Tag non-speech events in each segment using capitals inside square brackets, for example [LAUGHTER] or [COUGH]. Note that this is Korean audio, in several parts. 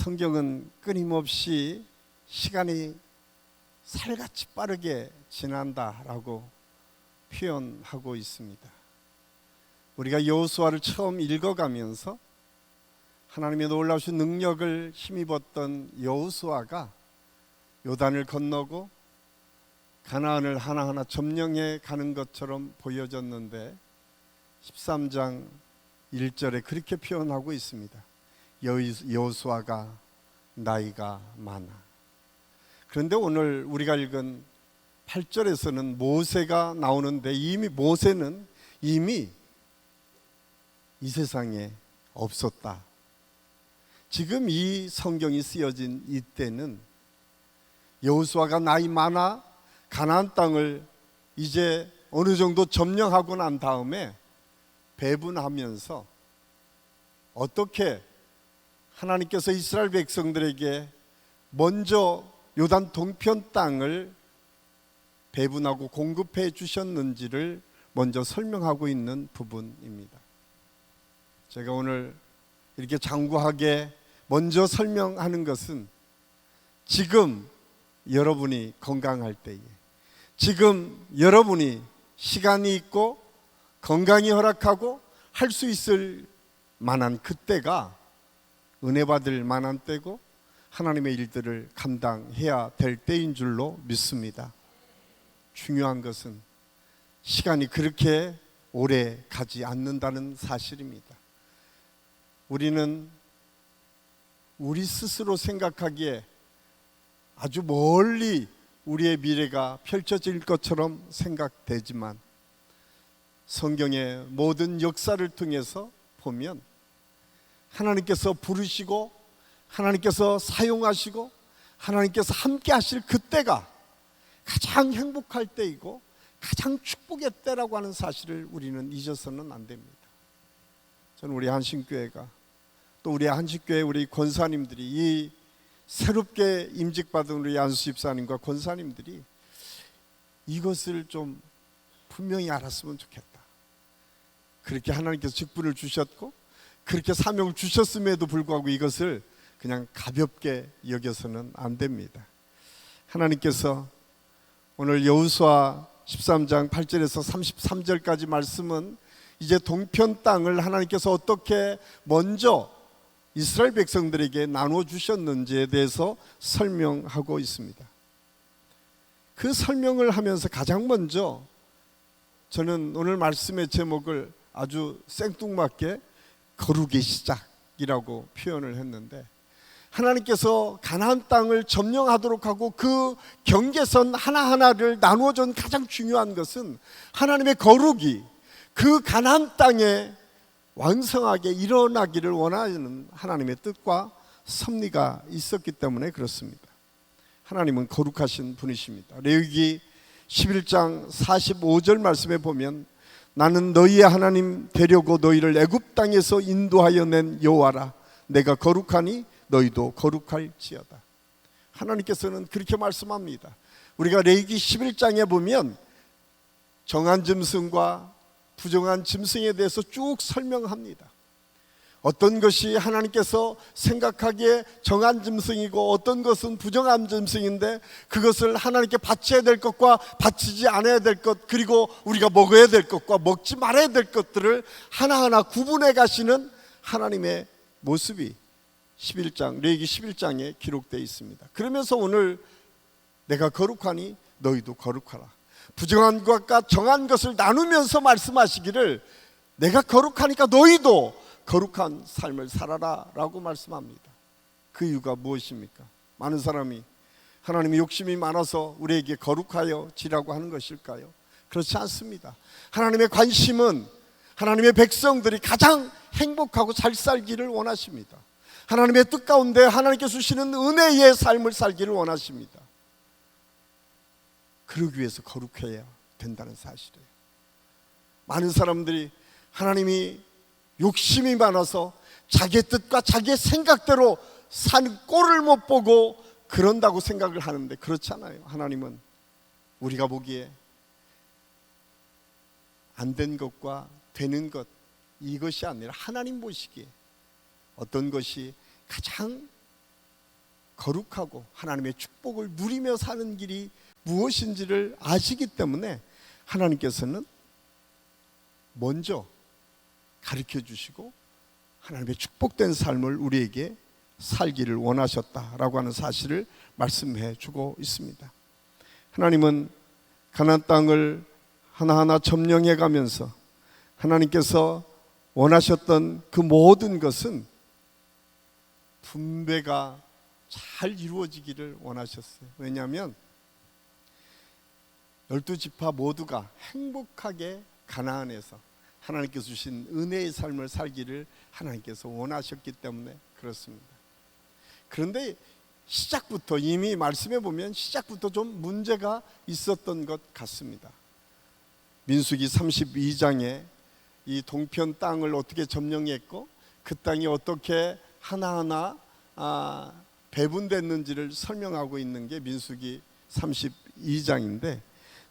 성경은 끊임없이 시간이 살같이 빠르게 지난다라고 표현하고 있습니다. 우리가 여호수아를 처음 읽어가면서 하나님의 놀라우신 능력을 힘입었던 여호수아가 요단을 건너고 가나안을 하나하나 점령해 가는 것처럼 보여졌는데 13장 1절에 그렇게 표현하고 있습니다. 여호수아가 나이가 많아. 그런데 오늘 우리가 읽은 8절에서는 모세가 나오는데 이미 모세는 이미 이 세상에 없었다. 지금 이 성경이 쓰여진 이때는 여호수아가 나이 많아 가나안 땅을 이제 어느 정도 점령하고 난 다음에 배분하면서 어떻게 하나님께서 이스라엘 백성들에게 먼저 요단 동편 땅을 배분하고 공급해 주셨는지를 먼저 설명하고 있는 부분입니다. 제가 오늘 이렇게 장구하게 먼저 설명하는 것은 지금 여러분이 건강할 때에 지금 여러분이 시간이 있고 건강이 허락하고 할 수 있을 만한 그때가 은혜 받을 만한 때고 하나님의 일들을 감당해야 될 때인 줄로 믿습니다. 중요한 것은 시간이 그렇게 오래 가지 않는다는 사실입니다. 우리는 우리 스스로 생각하기에 아주 멀리 우리의 미래가 펼쳐질 것처럼 생각되지만 성경의 모든 역사를 통해서 보면 하나님께서 부르시고 하나님께서 사용하시고 하나님께서 함께 하실 그때가 가장 행복할 때이고 가장 축복의 때라고 하는 사실을 우리는 잊어서는 안 됩니다. 저는 우리 한신교회가 또 우리 한신교회 우리 권사님들이 이 새롭게 임직받은 우리 안수 집사님과 권사님들이 이것을 좀 분명히 알았으면 좋겠다. 그렇게 하나님께서 직분을 주셨고 그렇게 사명을 주셨음에도 불구하고 이것을 그냥 가볍게 여겨서는 안 됩니다. 하나님께서 오늘 여호수아 13장 8절에서 33절까지 말씀은 이제 동편 땅을 하나님께서 어떻게 먼저 이스라엘 백성들에게 나눠 주셨는지에 대해서 설명하고 있습니다. 그 설명을 하면서 가장 먼저 저는 오늘 말씀의 제목을 아주 생뚱맞게 거룩의 시작이라고 표현을 했는데 하나님께서 가나안 땅을 점령하도록 하고 그 경계선 하나하나를 나누어 준 가장 중요한 것은 하나님의 거룩이 그 가나안 땅에 왕성하게 일어나기를 원하는 하나님의 뜻과 섭리가 있었기 때문에 그렇습니다. 하나님은 거룩하신 분이십니다. 레위기 11장 45절 말씀에 보면 나는 너희의 하나님 되려고 너희를 애굽 땅에서 인도하여 낸 여호와라 내가 거룩하니 너희도 거룩할지어다. 하나님께서는 그렇게 말씀합니다. 우리가 레위기 11장에 보면 정한 짐승과 부정한 짐승에 대해서 쭉 설명합니다. 어떤 것이 하나님께서 생각하기에 정한 짐승이고 어떤 것은 부정한 짐승인데 그것을 하나님께 바쳐야 될 것과 바치지 않아야 될 것 그리고 우리가 먹어야 될 것과 먹지 말아야 될 것들을 하나하나 구분해 가시는 하나님의 모습이 11장 레위기 11장에 기록되어 있습니다. 그러면서 오늘 내가 거룩하니 너희도 거룩하라. 부정한 것과 정한 것을 나누면서 말씀하시기를 내가 거룩하니까 너희도 거룩한 삶을 살아라 라고 말씀합니다. 그 이유가 무엇입니까? 많은 사람이 하나님의 욕심이 많아서 우리에게 거룩하여 지라고 하는 것일까요? 그렇지 않습니다. 하나님의 관심은 하나님의 백성들이 가장 행복하고 잘 살기를 원하십니다. 하나님의 뜻 가운데 하나님께서 주시는 은혜의 삶을 살기를 원하십니다. 그러기 위해서 거룩해야 된다는 사실이에요. 많은 사람들이 하나님이 욕심이 많아서 자기의 뜻과 자기의 생각대로 사는 꼴을 못 보고 그런다고 생각을 하는데 그렇지 않아요. 하나님은 우리가 보기에 안 된 것과 되는 것 이것이 아니라 하나님 보시기에 어떤 것이 가장 거룩하고 하나님의 축복을 누리며 사는 길이 무엇인지를 아시기 때문에 하나님께서는 먼저 가르쳐 주시고 하나님의 축복된 삶을 우리에게 살기를 원하셨다라고 하는 사실을 말씀해 주고 있습니다. 하나님은 가나안 땅을 하나하나 점령해 가면서 하나님께서 원하셨던 그 모든 것은 분배가 잘 이루어지기를 원하셨어요. 왜냐하면 열두 지파 모두가 행복하게 가나안에서 하나님께서 주신 은혜의 삶을 살기를 하나님께서 원하셨기 때문에 그렇습니다. 그런데 시작부터 이미 말씀해 보면 시작부터 좀 문제가 있었던 것 같습니다. 민수기 32장에 이 동편 땅을 어떻게 점령했고 그 땅이 어떻게 하나하나 아, 배분됐는지를 설명하고 있는 게 민수기 32장인데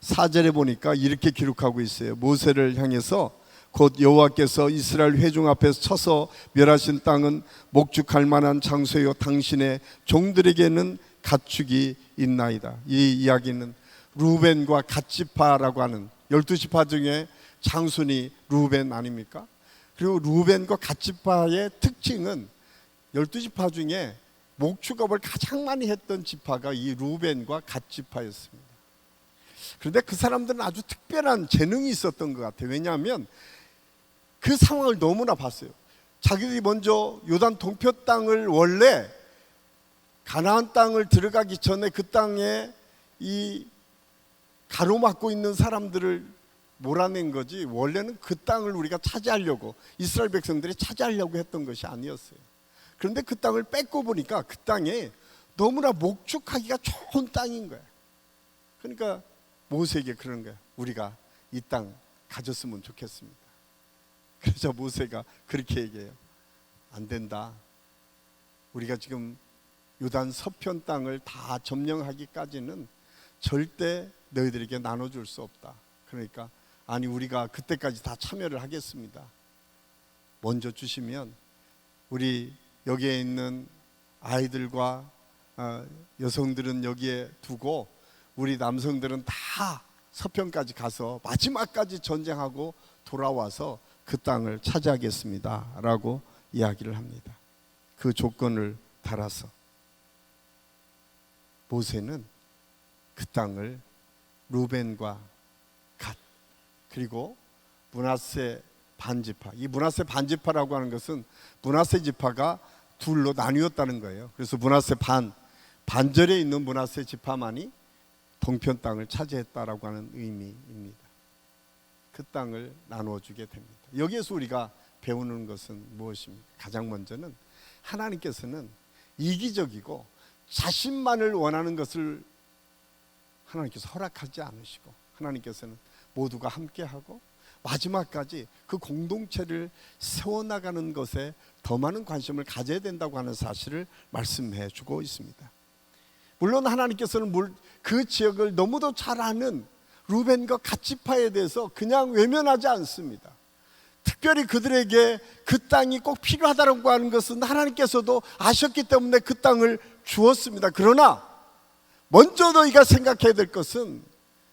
사절에 보니까 이렇게 기록하고 있어요. 모세를 향해서 곧 여호와께서 이스라엘 회중 앞에서 쳐서 멸하신 땅은 목축할 만한 장소요 당신의 종들에게는 가축이 있나이다. 이 이야기는 루벤과 갓지파라고 하는 열두 지파 중에 장순이 루벤 아닙니까? 그리고 루벤과 갓지파의 특징은 열두 지파 중에 목축업을 가장 많이 했던 지파가 이 루벤과 갓지파였습니다. 그런데 그 사람들은 아주 특별한 재능이 있었던 것 같아요. 왜냐하면 그 상황을 너무나 봤어요. 자기들이 먼저 요단 동표 땅을 원래 가나안 땅을 들어가기 전에 그 땅에 이 가로막고 있는 사람들을 몰아낸 거지 원래는 그 땅을 우리가 차지하려고 이스라엘 백성들이 차지하려고 했던 것이 아니었어요. 그런데 그 땅을 뺏고 보니까 그 땅에 너무나 목축하기가 좋은 땅인 거야. 그러니까 모세에게 그런 거야. 우리가 이 땅 가졌으면 좋겠습니다. [LAUGHS] 그래서 모세가 그렇게 얘기해요. 안 된다. 우리가 지금 요단 서편 땅을 다 점령하기까지는 절대 너희들에게 나눠줄 수 없다. 그러니까 아니 우리가 그때까지 다 참여를 하겠습니다. 먼저 주시면 우리 여기에 있는 아이들과 어, 여성들은 여기에 두고 우리 남성들은 다 서편까지 가서 마지막까지 전쟁하고 돌아와서 그 땅을 차지하겠습니다 라고 이야기를 합니다. 그 조건을 달아서 모세는 그 땅을 루벤과 갓 그리고 문하세 반지파 이 문하세 반지파라고 하는 것은 문하세 지파가 둘로 나뉘었다는 거예요. 그래서 문하세 반 반절에 있는 문하세 지파만이 동편 땅을 차지했다라고 하는 의미입니다. 그 땅을 나누어 주게 됩니다. 여기에서 우리가 배우는 것은 무엇입니까? 가장 먼저는 하나님께서는 이기적이고 자신만을 원하는 것을 하나님께서 허락하지 않으시고 하나님께서는 모두가 함께하고 마지막까지 그 공동체를 세워나가는 것에 더 많은 관심을 가져야 된다고 하는 사실을 말씀해 주고 있습니다. 물론 하나님께서는 그 지역을 너무도 잘 아는 루벤과 갓지파에 대해서 그냥 외면하지 않습니다. 특별히 그들에게 그 땅이 꼭 필요하다고 하는 것은 하나님께서도 아셨기 때문에 그 땅을 주었습니다. 그러나 먼저 너희가 생각해야 될 것은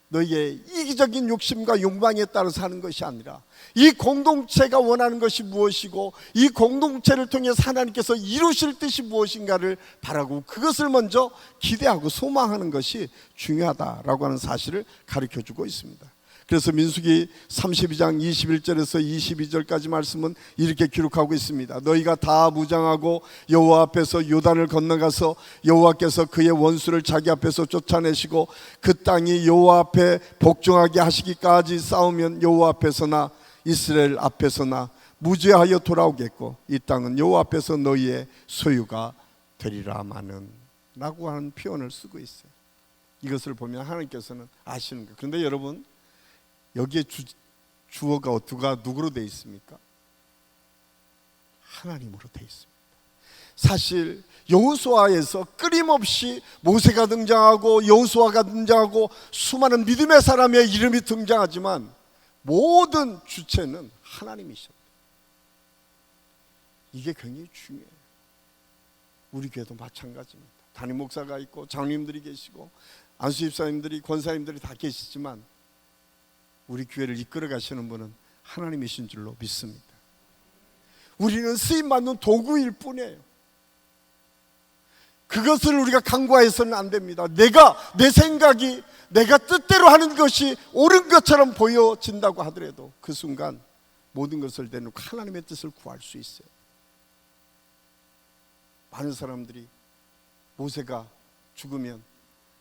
너희의 이기적인 욕심과 욕망에 따라 사는 것이 아니라 이 공동체가 원하는 것이 무엇이고 이 공동체를 통해서 하나님께서 이루실 뜻이 무엇인가를 바라고 그것을 먼저 기대하고 소망하는 것이 중요하다라고 하는 사실을 가르쳐 주고 있습니다. 그래서 민수기 32장 21절에서 22절까지 말씀은 이렇게 기록하고 있습니다. 너희가 다 무장하고 여호와 앞에서 요단을 건너가서 여호와께서 그의 원수를 자기 앞에서 쫓아내시고 그 땅이 여호와 앞에 복종하게 하시기까지 싸우면 여호와 앞에서나 이스라엘 앞에서나 무죄하여 돌아오겠고 이 땅은 여호와 앞에서 너희의 소유가 되리라마는 라고 하는 표현을 쓰고 있어요. 이것을 보면 하나님께서는 아시는 거예요. 그런데 여러분 여기에 주, 주어가 누가 누구로 돼 있습니까? 하나님으로 돼 있습니다. 사실 여호수아에서 끊임없이 모세가 등장하고 여호수아가 등장하고 수많은 믿음의 사람의 이름이 등장하지만 모든 주체는 하나님이십니다. 이게 굉장히 중요해요. 우리 교회도 마찬가지입니다. 담임 목사가 있고 장님들이 계시고 안수 집사님들이 권사님들이 다 계시지만 우리 교회를 이끌어 가시는 분은 하나님이신 줄로 믿습니다. 우리는 쓰임 받는 도구일 뿐이에요. 그것을 우리가 간과해서는 안 됩니다. 내가 내 생각이 내가 뜻대로 하는 것이 옳은 것처럼 보여진다고 하더라도 그 순간 모든 것을 내놓고 하나님의 뜻을 구할 수 있어요. 많은 사람들이 모세가 죽으면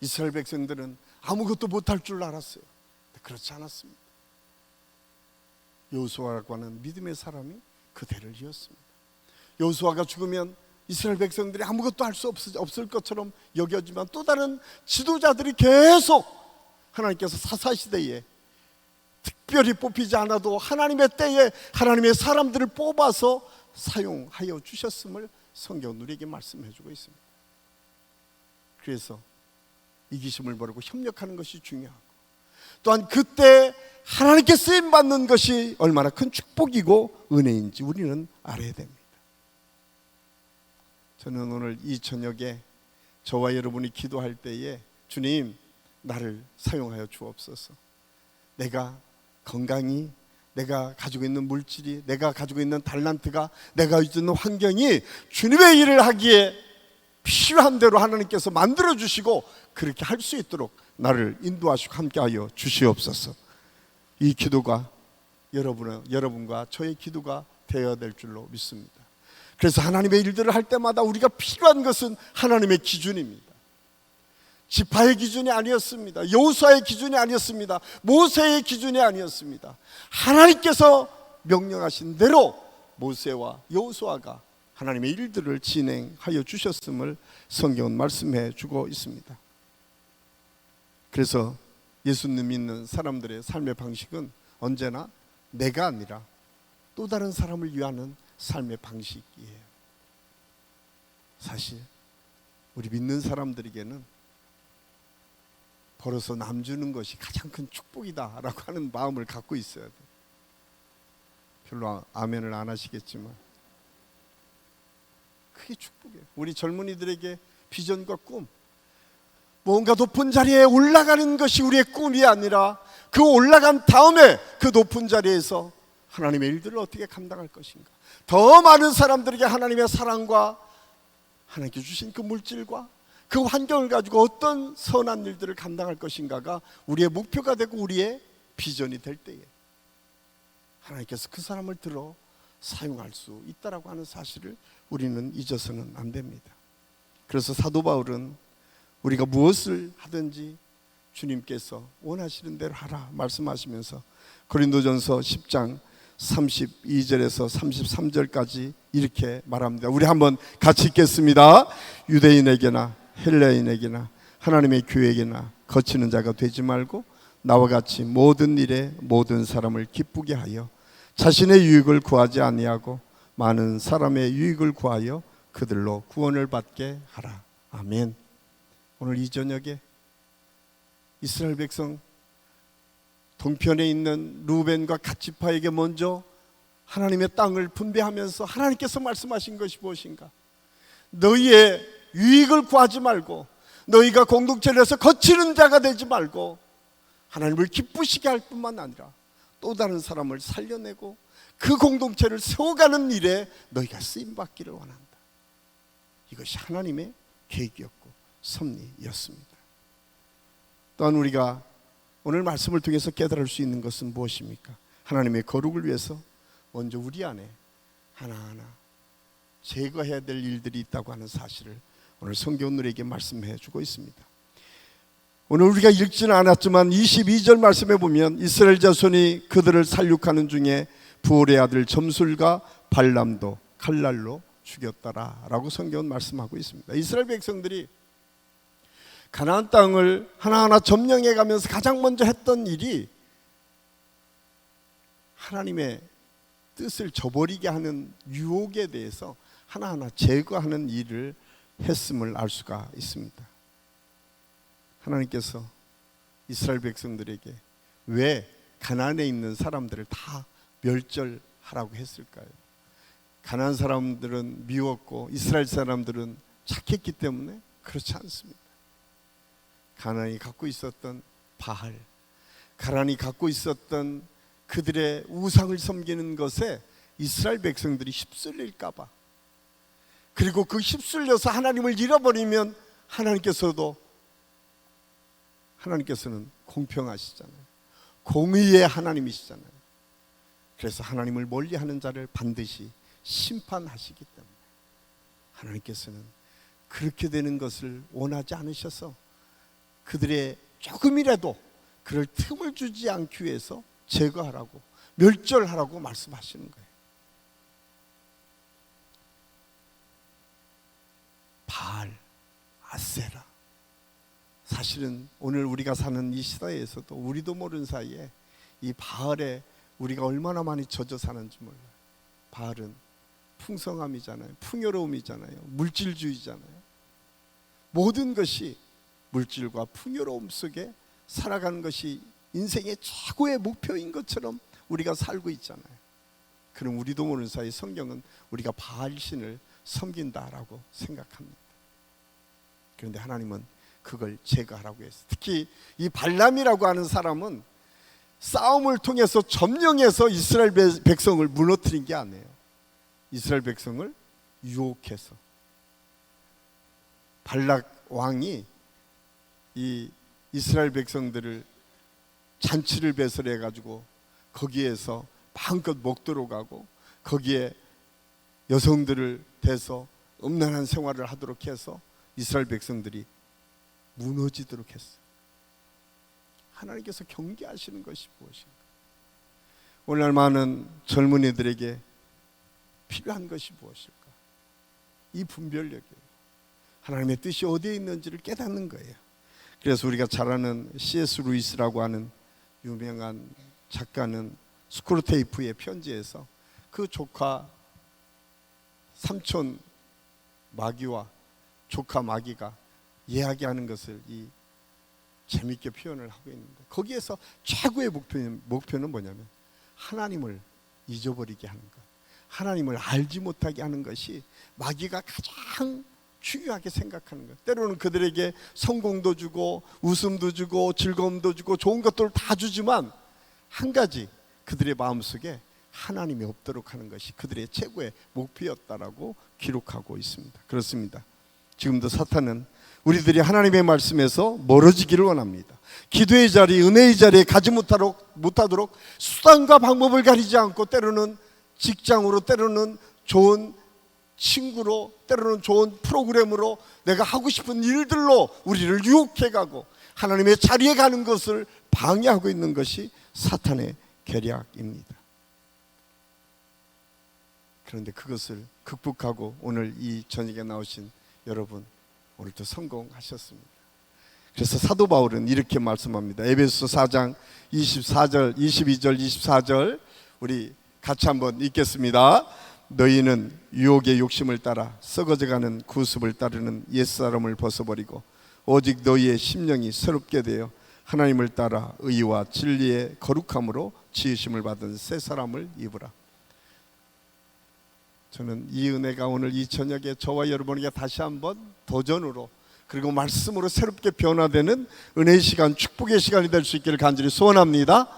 이스라엘 백성들은 아무것도 못할 줄 알았어요. 그렇지 않았습니다. 여호수아라고 하는 믿음의 사람이 그 대를 이었습니다. 여호수아가 죽으면 이스라엘 백성들이 아무것도 할 수 없을 것처럼 여겨지만 또 다른 지도자들이 계속 하나님께서 사사 시대에 특별히 뽑히지 않아도 하나님의 때에 하나님의 사람들을 뽑아서 사용하여 주셨음을 성경 우리에게 말씀해 주고 있습니다. 그래서 이기심을 모르고 협력하는 것이 중요하고 또한 그때 하나님께 쓰임 받는 것이 얼마나 큰 축복이고 은혜인지 우리는 알아야 됩니다. 저는 오늘 이 저녁에 저와 여러분이 기도할 때에 주님 나를 사용하여 주옵소서. 내가 건강이 내가 가지고 있는 물질이 내가 가지고 있는 달란트가 내가 있는 환경이 주님의 일을 하기에 필요한 대로 하나님께서 만들어 주시고 그렇게 할 수 있도록 나를 인도하시고 함께하여 주시옵소서. 이 기도가 여러분의 여러분과 저의 기도가 되어야 될 줄로 믿습니다. 그래서 하나님의 일들을 할 때마다 우리가 필요한 것은 하나님의 기준입니다. 지파의 기준이 아니었습니다. 여호수아의 기준이 아니었습니다. 모세의 기준이 아니었습니다. 하나님께서 명령하신 대로 모세와 여호수아가 하나님의 일들을 진행하여 주셨음을 성경은 말씀해 주고 있습니다. 그래서 예수님 믿는 사람들의 삶의 방식은 언제나 내가 아니라 또 다른 사람을 위하는 삶의 방식이에요. 사실 우리 믿는 사람들에게는 벌어서 남 주는 것이 가장 큰 축복이다라고 하는 마음을 갖고 있어야 돼. 별로 아멘을 안 하시겠지만 그게 축복이에요. 우리 젊은이들에게 비전과 꿈, 뭔가 높은 자리에 올라가는 것이 우리의 꿈이 아니라 그 올라간 다음에 그 높은 자리에서 하나님의 일들을 어떻게 감당할 것인가. 더 많은 사람들에게 하나님의 사랑과 하나님께 주신 그 물질과 그 환경을 가지고 어떤 선한 일들을 감당할 것인가가 우리의 목표가 되고 우리의 비전이 될 때에 하나님께서 그 사람을 들어 사용할 수 있다라고 하는 사실을 우리는 잊어서는 안 됩니다. 그래서 사도 바울은 우리가 무엇을 하든지 주님께서 원하시는 대로 하라 말씀하시면서 고린도전서 10장 32절에서 33절까지 이렇게 말합니다. 우리 한번 같이 읽겠습니다. 유대인에게나 헬라인에게나 하나님의 교회에게나 거치는 자가 되지 말고 나와 같이 모든 일에 모든 사람을 기쁘게 하여 자신의 유익을 구하지 아니하고 많은 사람의 유익을 구하여 그들로 구원을 받게 하라. 아멘. 오늘 이 저녁에 이스라엘 백성 동편에 있는 루벤과 갓지파에게 먼저 하나님의 땅을 분배하면서 하나님께서 말씀하신 것이 무엇인가? 너희의 유익을 구하지 말고 너희가 공동체를 해서 거치는 자가 되지 말고 하나님을 기쁘시게 할 뿐만 아니라 또 다른 사람을 살려내고 그 공동체를 세워가는 일에 너희가 쓰임 받기를 원한다. 이것이 하나님의 계획이었고 섭리였습니다. 또한 우리가 오늘 말씀을 통해서 깨달을 수 있는 것은 무엇입니까? 하나님의 거룩을 위해서 먼저 우리 안에 하나하나 제거해야 될 일들이 있다고 하는 사실을 오늘 성경 우리에게 말씀해 주고 있습니다. 오늘 우리가 읽지는 않았지만 22절 말씀에 보면 이스라엘 자손이 그들을 살육하는 중에 부올의 아들 점술과 발람도 칼날로 죽였다라라고 성경은 말씀하고 있습니다. 이스라엘 백성들이 가나안 땅을 하나하나 점령해 가면서 가장 먼저 했던 일이 하나님의 뜻을 저버리게 하는 유혹에 대해서 하나하나 제거하는 일을 했음을 알 수가 있습니다. 하나님께서 이스라엘 백성들에게 왜 가나안에 있는 사람들을 다 멸절하라고 했을까요? 가나안 사람들은 미웠고 이스라엘 사람들은 착했기 때문에 그렇지 않습니다. 가나안이 갖고 있었던 바알, 가나안이 갖고 있었던 그들의 우상을 섬기는 것에 이스라엘 백성들이 휩쓸릴까봐 그리고 그 휩쓸려서 하나님을 잃어버리면 하나님께서도 하나님께서는 공평하시잖아요. 공의의 하나님이시잖아요. 그래서 하나님을 멀리하는 자를 반드시 심판하시기 때문에 하나님께서는 그렇게 되는 것을 원하지 않으셔서 그들의 조금이라도 그럴 틈을 주지 않기 위해서 제거하라고 멸절하라고 말씀하시는 거예요. 바알, 아세라. 사실은 오늘 우리가 사는 이 시대에서도 우리도 모르는 사이에 이 바알에 우리가 얼마나 많이 젖어 사는지 몰라요. 바알은 풍성함이잖아요. 풍요로움이잖아요. 물질주의잖아요. 모든 것이 물질과 풍요로움 속에 살아가는 것이 인생의 최고의 목표인 것처럼 우리가 살고 있잖아요. 그럼 우리도 모르는 사이 성경은 우리가 바알신을 섬긴다라고 생각합니다. 그런데 하나님은 그걸 제거하라고 했어요. 특히 이 발람이라고 하는 사람은 싸움을 통해서 점령해서 이스라엘 배- 백성을 무너뜨린 게 아니에요. 이스라엘 백성을 유혹해서 발락 왕이 이 이스라엘 백성들을 잔치를 배설해 가지고 거기에서 마음껏 먹도록 하고 거기에 여성들을 대서 음란한 생활을 하도록 해서 이스라엘 백성들이 무너지도록 했어요. 하나님께서 경계하시는 것이 무엇인가? 오늘날 많은 젊은이들에게 필요한 것이 무엇일까? 이 분별력이에요. 하나님의 뜻이 어디에 있는지를 깨닫는 거예요. 그래서 우리가 잘 아는 C.S. 루이스라고 하는 유명한 작가는 스크루테이프의 편지에서 그 조카 삼촌 마귀와 조카 마귀가 이야기하는 것을 이 재밌게 표현을 하고 있는데 거기에서 최고의 목표는, 목표는 뭐냐면 하나님을 잊어버리게 하는 것. 하나님을 알지 못하게 하는 것이 마귀가 가장 중요하게 생각하는 것. 때로는 그들에게 성공도 주고 웃음도 주고 즐거움도 주고 좋은 것들을 다 주지만 한 가지 그들의 마음속에 하나님이 없도록 하는 것이 그들의 최고의 목표였다라고 기록하고 있습니다. 그렇습니다. 지금도 사탄은 우리들이 하나님의 말씀에서 멀어지기를 원합니다. 기도의 자리, 은혜의 자리에 가지 못하도록, 못하도록 수단과 방법을 가리지 않고 때로는 직장으로, 때로는 좋은 친구로, 때로는 좋은 프로그램으로 내가 하고 싶은 일들로 우리를 유혹해 가고 하나님의 자리에 가는 것을 방해하고 있는 것이 사탄의 계략입니다. 그런데 그것을 극복하고 오늘 이 저녁에 나오신 여러분 오늘도 성공하셨습니다. 그래서 사도 바울은 이렇게 말씀합니다. 에베소 4장 24절, 22절, 24절 우리 같이 한번 읽겠습니다. 너희는 유혹의 욕심을 따라 썩어져가는 구습을 따르는 옛사람을 벗어버리고 오직 너희의 심령이 새롭게 되어 하나님을 따라 의와 진리의 거룩함으로 지으심을 받은 새 사람을 입으라. 저는 이 은혜가 오늘 이 저녁에 저와 여러분에게 다시 한번 도전으로 그리고 말씀으로 새롭게 변화되는 은혜의 시간, 축복의 시간이 될 수 있기를 간절히 소원합니다.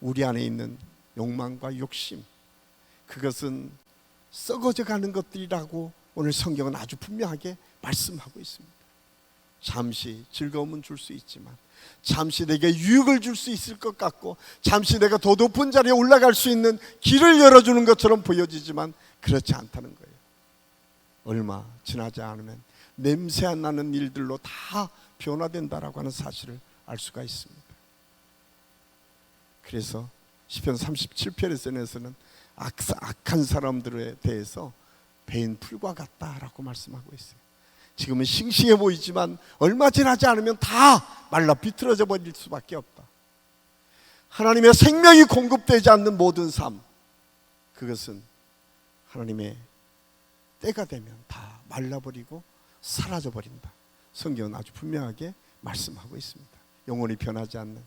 우리 안에 있는 욕망과 욕심, 그것은 썩어져 가는 것들이라고 오늘 성경은 아주 분명하게 말씀하고 있습니다. 잠시 즐거움은 줄 수 있지만 잠시 내게 유익을 줄 수 있을 것 같고 잠시 내가 더 높은 자리에 올라갈 수 있는 길을 열어주는 것처럼 보여지지만 그렇지 않다는 거예요. 얼마 지나지 않으면 냄새 안 나는 일들로 다 변화된다라고 하는 사실을 알 수가 있습니다. 그래서 시편 37편에서는 악한 사람들에 대해서 배인 풀과 같다라고 말씀하고 있어요. 지금은 싱싱해 보이지만 얼마 지나지 않으면 다 말라 비틀어져 버릴 수밖에 없다. 하나님의 생명이 공급되지 않는 모든 삶 그것은 하나님의 때가 되면 다 말라버리고 사라져 버린다. 성경은 아주 분명하게 말씀하고 있습니다. 영원히 변하지 않는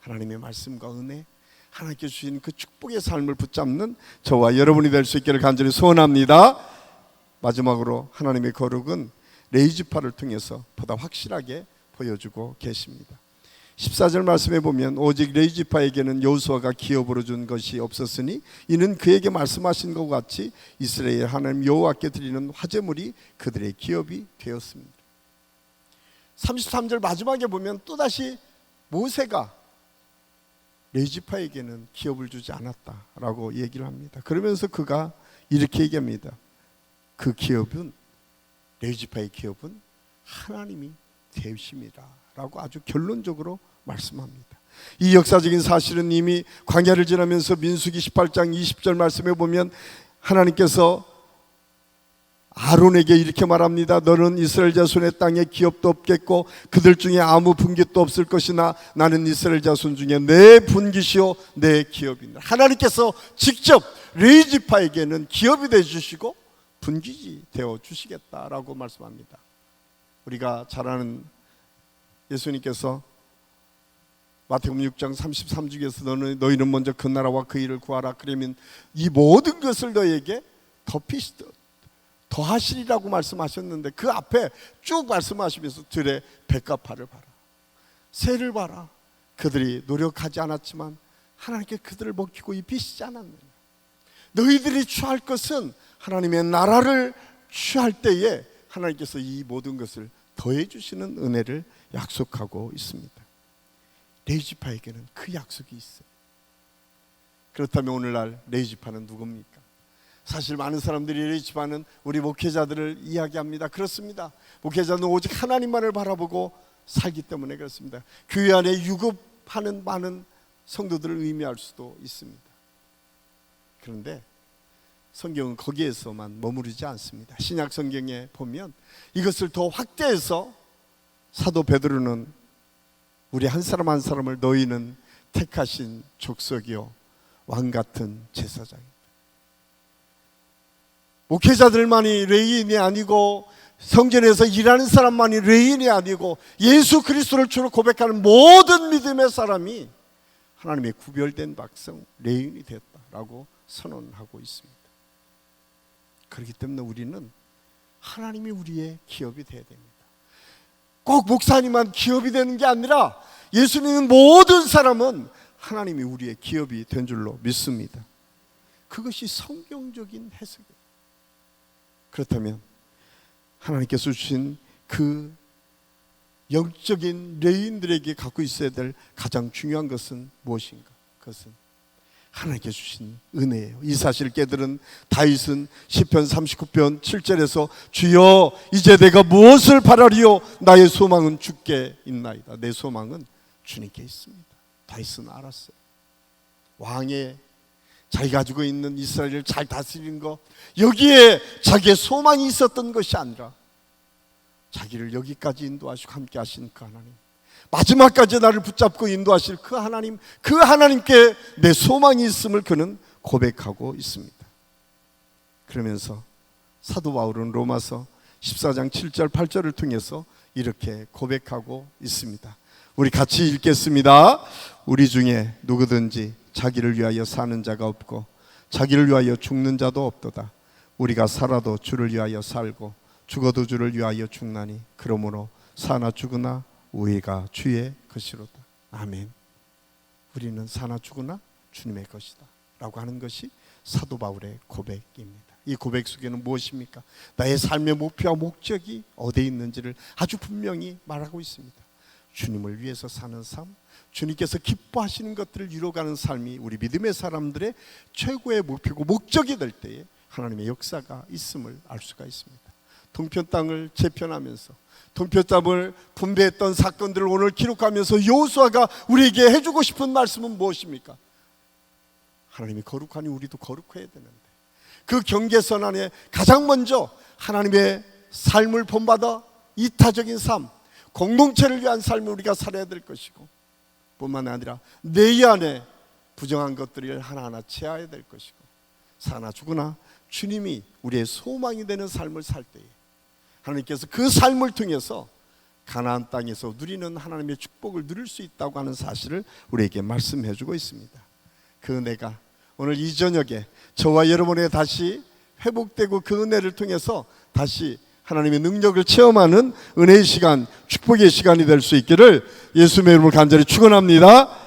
하나님의 말씀과 은혜, 하나님께 주신 그 축복의 삶을 붙잡는 저와 여러분이 될 수 있기를 간절히 소원합니다. 마지막으로 하나님의 거룩은 레이지파를 통해서 보다 확실하게 보여주고 계십니다. 14절 말씀에 보면 오직 레이지파에게는 여호수아가 기업으로 준 것이 없었으니 이는 그에게 말씀하신 것 같이 이스라엘 하나님 여호와께 드리는 화제물이 그들의 기업이 되었습니다. 33절 마지막에 보면 또다시 모세가 레지파에게는 기업을 주지 않았다라고 얘기를 합니다. 그러면서 그가 이렇게 얘기합니다. 그 기업은 레지파의 기업은 하나님이 되십니다 라고 아주 결론적으로 말씀합니다. 이 역사적인 사실은 이미 광야를 지나면서 민수기 18장 20절 말씀에 보면 하나님께서 아론에게 이렇게 말합니다. 너는 이스라엘 자손의 땅에 기업도 없겠고 그들 중에 아무 분깃도 없을 것이나 나는 이스라엘 자손 중에 내 분깃이요 내 기업이다. 하나님께서 직접 레이지파에게는 기업이 되 주시고 분깃이 되어 주시겠다라고 말씀합니다. 우리가 잘 아는 예수님께서 마태복음 6장 33절에서 너는 너희는 먼저 그 나라와 그 일을 구하라 그러면 이 모든 것을 너에게 덮이시 더하시리라고 말씀하셨는데 그 앞에 쭉 말씀하시면서 들의 백합화를 봐라. 새를 봐라. 그들이 노력하지 않았지만 하나님께 그들을 먹히고 입히시지 않았느냐. 너희들이 취할 것은 하나님의 나라를 취할 때에 하나님께서 이 모든 것을 더해 주시는 은혜를 약속하고 있습니다. 레이지파에게는 그 약속이 있어요. 그렇다면 오늘날 레이지파는 누굽니까? 사실 많은 사람들이 레이지파는 우리 목회자들을 이야기합니다. 그렇습니다. 목회자는 오직 하나님만을 바라보고 살기 때문에 그렇습니다. 교회 안에 유급하는 많은 성도들을 의미할 수도 있습니다. 그런데 성경은 거기에서만 머무르지 않습니다. 신약 성경에 보면 이것을 더 확대해서 사도 베드로는 우리 한 사람 한 사람을 너희는 택하신 족속이요 왕 같은 제사장입니다. 목회자들만이 레인이 아니고 성전에서 일하는 사람만이 레인이 아니고 예수 그리스도를 주로 고백하는 모든 믿음의 사람이 하나님의 구별된 백성 레인이 됐다라고 선언하고 있습니다. 그렇기 때문에 우리는 하나님이 우리의 기업이 되어야 됩니다. 꼭 목사님만 기업이 되는 게 아니라 예수 믿는 모든 사람은 하나님이 우리의 기업이 된 줄로 믿습니다. 그것이 성경적인 해석이에요. 그렇다면 하나님께서 주신 그 영적인 레인들에게 갖고 있어야 될 가장 중요한 것은 무엇인가? 그것은 하나님께 주신 은혜예요. 이 사실을 깨달은 다윗은 시편 39편 7절에서 주여 이제 내가 무엇을 바라리요 나의 소망은 주께 있나이다. 내 소망은 주님께 있습니다. 다윗은 알았어요. 왕의 자기 가지고 있는 이스라엘을 잘 다스리는 것 여기에 자기의 소망이 있었던 것이 아니라 자기를 여기까지 인도하시고 함께 하신 그 하나님 마지막까지 나를 붙잡고 인도하실 그 하나님 그 하나님께 내 소망이 있음을 그는 고백하고 있습니다. 그러면서 사도 바울은 로마서 14장 7절 8절을 통해서 이렇게 고백하고 있습니다. 우리 같이 읽겠습니다. 우리 중에 누구든지 자기를 위하여 사는 자가 없고 자기를 위하여 죽는 자도 없도다. 우리가 살아도 주를 위하여 살고 죽어도 주를 위하여 죽나니 그러므로 사나 죽으나 우리가 주의 것이로다. 아멘. 우리는 사나 죽으나 주님의 것이다. 라고 하는 것이 사도 바울의 고백입니다. 이 고백 속에는 무엇입니까? 나의 삶의 목표와 목적이 어디에 있는지를 아주 분명히 말하고 있습니다. 주님을 위해서 사는 삶, 주님께서 기뻐하시는 것들을 이루어가는 삶이 우리 믿음의 사람들의 최고의 목표고 목적이 될 때에 하나님의 역사가 있음을 알 수가 있습니다. 동편 땅을 재편하면서 땅을 분배했던 사건들을 오늘 기록하면서 여호수아가 우리에게 해주고 싶은 말씀은 무엇입니까? 하나님이 거룩하니 우리도 거룩해야 되는데 그 경계선 안에 가장 먼저 하나님의 삶을 본받아 이타적인 삶, 공동체를 위한 삶을 우리가 살아야 될 것이고 뿐만 아니라 내 안에 부정한 것들을 하나하나 채워야 될 것이고 사나 죽으나 주님이 우리의 소망이 되는 삶을 살 때에 하나님께서 그 삶을 통해서 가나안 땅에서 누리는 하나님의 축복을 누릴 수 있다고 하는 사실을 우리에게 말씀해 주고 있습니다. 그 은혜가 오늘 이 저녁에 저와 여러분의 다시 회복되고 그 은혜를 통해서 다시 하나님의 능력을 체험하는 은혜의 시간, 축복의 시간이 될 수 있기를 예수님의 이름으로 간절히 축원합니다.